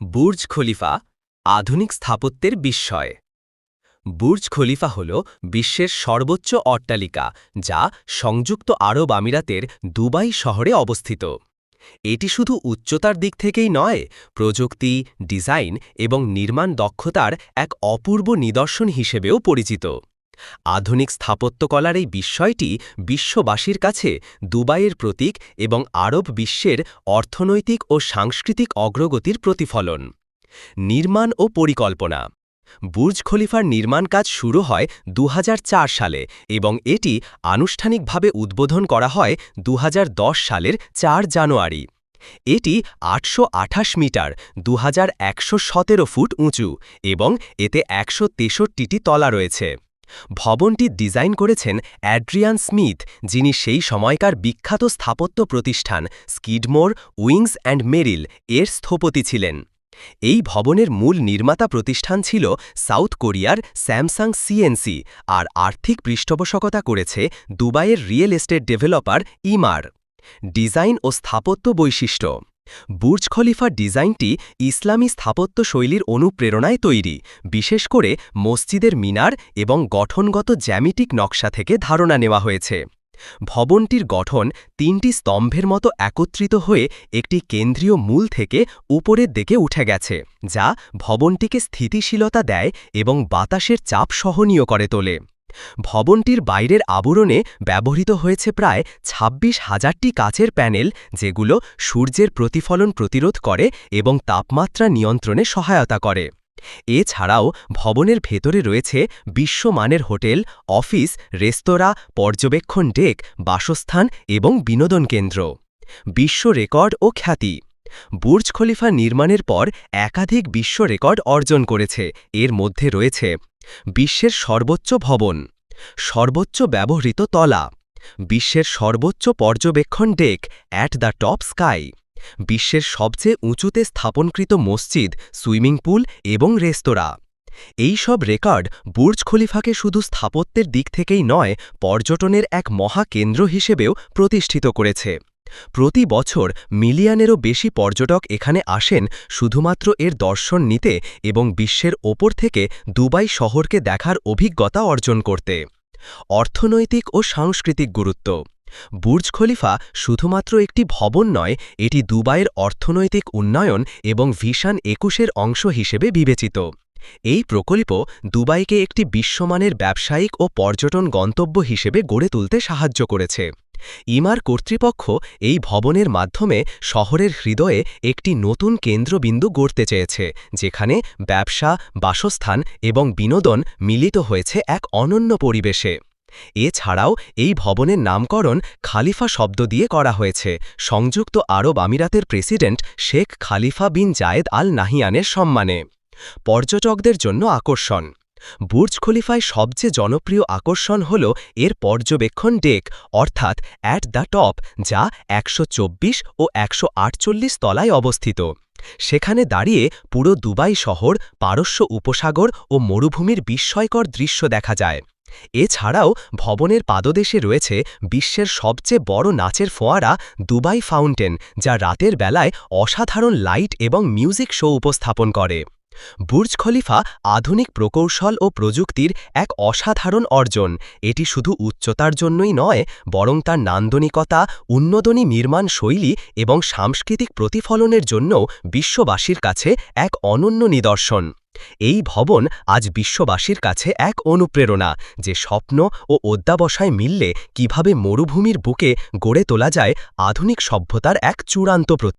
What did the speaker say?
Burj Khalifa আধুনিক স্থাপত্যের বিস্ময়। বুর্জ খলিফা হল বিশ্বের সর্বোচ্চ অট্টালিকা যা সংযুক্ত আরব আমিরাতের দুবাই শহরে অবস্থিত। এটি শুধু উচ্চতার দিক থেকেই নয়, প্রযুক্তি, ডিজাইন এবং নির্মাণ দক্ষতার এক অপূর্ব নিদর্শন হিসেবেও পরিচিত। আধুনিক স্থাপত্যকলার এই বিস্ময়টি বিশ্ববাসীর কাছে দুবাইয়ের প্রতীক এবং আরব বিশ্বের অর্থনৈতিক ও সাংস্কৃতিক অগ্রগতির প্রতিফলন। নির্মাণ ও পরিকল্পনা। বুর্জ খলিফার নির্মাণ কাজ শুরু হয় দু হাজার চার সালে এবং এটি আনুষ্ঠানিকভাবে উদ্বোধন করা হয় দু হাজার দশ সালের ৪ জানুয়ারি। এটি আটশো আঠাশ মিটার, দুহাজার একশো সতেরো ফুট উঁচু এবং এতে একশো তলা রয়েছে। ভবনটি ডিজাইন করেছেন অ্যাড্রিয়ান স্মিথ, যিনি সেই সময়কার বিখ্যাত স্থাপত্য প্রতিষ্ঠান স্কিডমোর, উইংস অ্যান্ড মেরিল এর স্থপতি ছিলেন। এই ভবনের মূল নির্মাতা প্রতিষ্ঠান ছিল সাউথ কোরিয়ার স্যামসাং সিএনসি আর আর্থিক পৃষ্ঠপোষকতা করেছে দুবাইয়ের real estate developer Emaar. Design ও স্থাপত্য বৈশিষ্ট্য বুর্জ খলিফা ডিজাইনটি ইসলামী স্থাপত্য শৈলীর অনুপ্রেরণায় তৈরি, বিশেষ করে মসজিদের মিনার এবং গঠনগত জ্যামিটিক নকশা থেকে ধারণা নেওয়া হয়েছে। ভবনটির গঠন তিনটি স্তম্ভের মতো একত্রিত হয়ে একটি কেন্দ্রীয় মূল থেকে উপরের দিকে উঠে গেছে, যা ভবনটিকে স্থিতিশীলতা দেয় এবং বাতাসের চাপ সহনীয় করে তোলে। ভবনটির বাইরের আবরণে ব্যবহৃত হয়েছে প্রায় ২৬ হাজারটি কাচের প্যানেল যেগুলো সূর্যের প্রতিফলন প্রতিরোধ করে এবং তাপমাত্রা নিয়ন্ত্রণে সহায়তা করে। এছাড়াও ভবনের ভেতরে রয়েছে বিশ্বমানের হোটেল, অফিস, রেস্তোরাঁ, পর্যবেক্ষণ ডেক, বাসস্থান এবং বিনোদন কেন্দ্র। বিশ্ব রেকর্ড ও খ্যাতি। বুর্জ খলিফা নির্মাণের পর একাধিক বিশ্ব রেকর্ড অর্জন করেছে। এর মধ্যে রয়েছে বিশ্বের সর্বোচ্চ ভবন, সর্বোচ্চ ব্যবহৃত তলা, বিশ্বের সর্বোচ্চ পর্যবেক্ষণ deck At the Top Sky বিশ্বের সবচেয়ে উঁচুতে স্থাপনকৃত মসজিদ, সুইমিং পুল এবং রেস্তোরাঁ। এই সব রেকর্ড বুর্জ খলিফাকে শুধু স্থাপত্যের দিক থেকেই নয়, পর্যটনের এক মহাকেন্দ্র হিসেবেও প্রতিষ্ঠিত করেছে। প্রতি বছর মিলিয়নেরও বেশি পর্যটক এখানে আসেন শুধুমাত্র এর দর্শন নিতে এবং বিশ্বের ওপর থেকে দুবাই শহরকে দেখার অভিজ্ঞতা অর্জন করতে। অর্থনৈতিক ও সাংস্কৃতিক গুরুত্ব। বুর্জ খলিফা শুধুমাত্র একটি ভবন নয়, এটি দুবাইয়ের অর্থনৈতিক উন্নয়ন এবং ভিশন একুশের অংশ হিসেবে বিবেচিত। এই প্রকল্প দুবাইকে একটি বিশ্বমানের ব্যবসায়িক ও পর্যটন গন্তব্য হিসেবে গড়ে তুলতে সাহায্য করেছে। ইমার কর্তৃপক্ষ এই ভবনের মাধ্যমে শহরের হৃদয়ে একটি নতুন কেন্দ্রবিন্দু গড়তে চেয়েছে, যেখানে ব্যবসা, বাসস্থান এবং বিনোদন মিলিত হয়েছে এক অনন্য পরিবেশে। এছাড়াও এই ভবনের নামকরণ খালিফা শব্দ দিয়ে করা হয়েছে, সংযুক্ত আরব আমিরাতের প্রেসিডেন্ট শেখ খালিফা বিন জায়েদ আল নাহিয়ানের সম্মানে। পর্যটকদের জন্য আকর্ষণ। বুর্জ খলিফায় সবচেয়ে জনপ্রিয় আকর্ষণ হল এর পর্যবেক্ষণ ডেক, অর্থাৎ অ্যাট দ্য টপ যা একশো চব্বিশ ও একশো আটচল্লিশ তলায় অবস্থিত। সেখানে দাঁড়িয়ে পুরো দুবাই শহর, পারস্য উপসাগর ও মরুভূমির বিস্ময়কর দৃশ্য দেখা যায়। এছাড়াও ভবনের পাদদেশে রয়েছে বিশ্বের সবচেয়ে বড় নাচের ফোয়ারা দুবাই ফাউন্টেন, যা রাতের বেলায় অসাধারণ লাইট এবং মিউজিক শো উপস্থাপন করে। বুর্জ খলিফা আধুনিক প্রকৌশল ও প্রযুক্তির এক অসাধারণ অর্জন। এটি শুধু উচ্চতার জন্যই নয়, বরং তার নান্দনিকতা উন্নদনী নির্মাণ শৈলী এবং সাংস্কৃতিক প্রতিফলনের জন্যও বিশ্ববাসীর কাছে এক অনন্য নিদর্শন। এই ভবন আজ বিশ্ববাসীর কাছে এক অনুপ্রেরণা, যে স্বপ্ন ও অধ্যাবসায় মিললে কীভাবে মরুভূমির বুকে গড়ে তোলা যায় আধুনিক সভ্যতার এক চূড়ান্ত